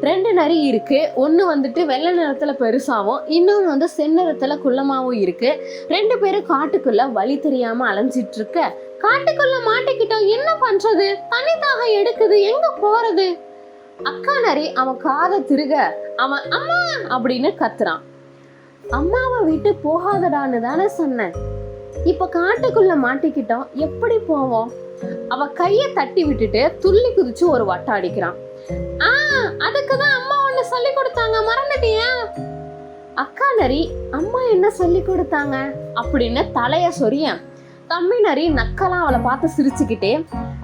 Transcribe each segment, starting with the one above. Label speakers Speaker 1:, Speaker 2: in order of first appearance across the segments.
Speaker 1: ரெண்டு நரி இருக்கு. ஒன்று வந்துட்டு வெள்ளை நிறத்துல பெருசாவும் இன்னொன்று வந்து செந்நிறத்துல குள்ளமாவும் இருக்கு. ரெண்டு பேரும் காட்டுக்குள்ள வழி தெரியாம அலைஞ்சிட்டு இருக்க காட்டுக்குள்ள மாட்டிக்கிட்டோம் என்ன பண்றது? தனிதாக எடுக்குது எங்க போறது? அக்கா நரி அவன் காதை திருக அவன் அம்மா அப்படின்னு கத்துறான். அம்மாவை விட்டு போகாதடான்னு தானே சொன்னேன். இப்ப காட்டுக்குள்ள மாட்டிக்கிட்டோம் எப்படி போவோம்? அவ கைய தட்டி விட்டுட்டு துள்ளி குதிச்சு ஒரு வட்டம் அடிக்கிறான். ஆ அதுக்கு தான் அம்மா ஒண்ணு சொல்லி கொடுத்தாங்க மறந்துட்டியா? அக்கா நரி அம்மா என்ன சொல்லி கொடுத்தாங்க? அப்படின்னு தலைய சொரிய தம்பி நரி நக்கலாம் அவளை பார்த்து சிரிச்சுக்கிட்டே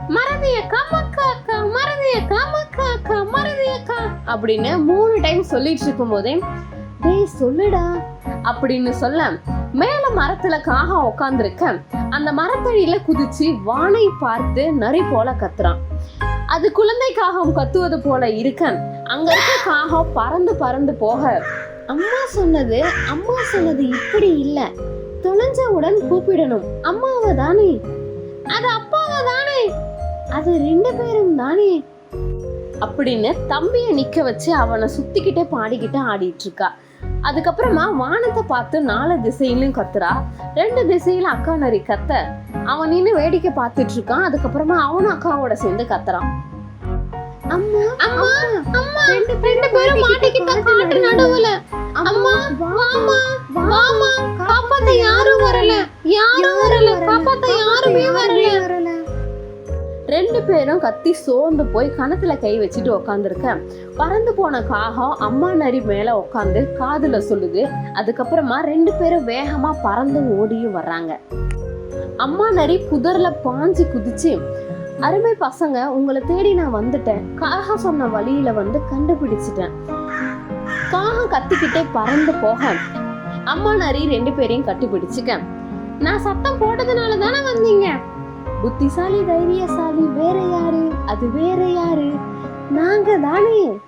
Speaker 1: மறதியக்கா மக்கா அக்கா மறதியக்கா மக்கா அக்கா மறதியக்கா அப்படின்னு மூணு டைம் சொல்லிட்டு இருக்கும் போதே டேய் சொல்லுடா அப்படின்னு சொல்ல மேல மரத்துல காகா உட்காந்துருக்க அந்த மரத்தடியில குதிச்சு வானை பார்த்து நரி போல கத்துறான். அது குழந்தை காகம் கத்துவது போல இருக்க அங்க இருக்க காகம் பறந்து பறந்து போக. அம்மா சொன்னது அம்மா சொன்னது இப்படி இல்ல. தொலைஞ்சவுடன் கூப்பிடணும். அம்மாவை தானே? அது அப்பாவை தானே? அது ரெண்டு பேரும் தானே? அப்படின்னு தம்பிய நிக்க வச்சு அவனை சுத்திக்கிட்டே பாடிக்கிட்டு ஆடிட்டு இருக்கா அதுக்கப்புறமா வானத்தை பார்த்து நாலு திசையிலும் கத்துறா. ரெண்டு திசையில அக்கா நரி கத்த. அவன் நின்று வேடிக்கை பார்த்துட்டு இருக்கான் அதுக்கப்புறமா அவனும் அக்காவோட சேர்ந்து கத்துறான். அம்மா அம்மா அம்மா ரெண்டு பேரும் மாட்டிக்கிட்ட காட்டு நடுவுல. அம்மா வாமா வாமா காப்பாத்த யாரும் வரல. யாரும் வரல. காப்பாத்த யாருமே வரல. ரெண்டு பேரும் கத்தி சோர்ந்து போய் கணத்துல கை வச்சுட்டு உக்காந்துருக்க. பறந்து போன காகம் அம்மா நரி மேல உட்காந்து காதுல சொல்லுது. அதுக்கப்புறமா ரெண்டு பேரும் வேகமா பறந்து ஓடியும் வர்றாங்க. அம்மா நரி புதர்ல பாஞ்சு குதிச்சு அருமை பசங்க உங்களை தேடி நான் வந்துட்டேன். காகம் சொன்ன வழியில வந்து கண்டுபிடிச்சிட்டேன். காகம் கத்திக்கிட்டே பறந்து போக அம்மா நரி ரெண்டு பேரையும் கட்டிப்பிடிச்சுக்க நான் சத்தம் போட்டதுனால தானே வந்தீங்க? புத்திசாலி தைரியசாலி வேற யாரு? அது வேற யாரு? நாங்க தானே?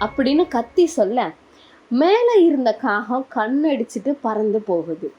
Speaker 1: அப்படின்னு கத்தி சொல்ல மேல இருந்த காகம் கண்ணடிச்சிட்டு பறந்து போகுது.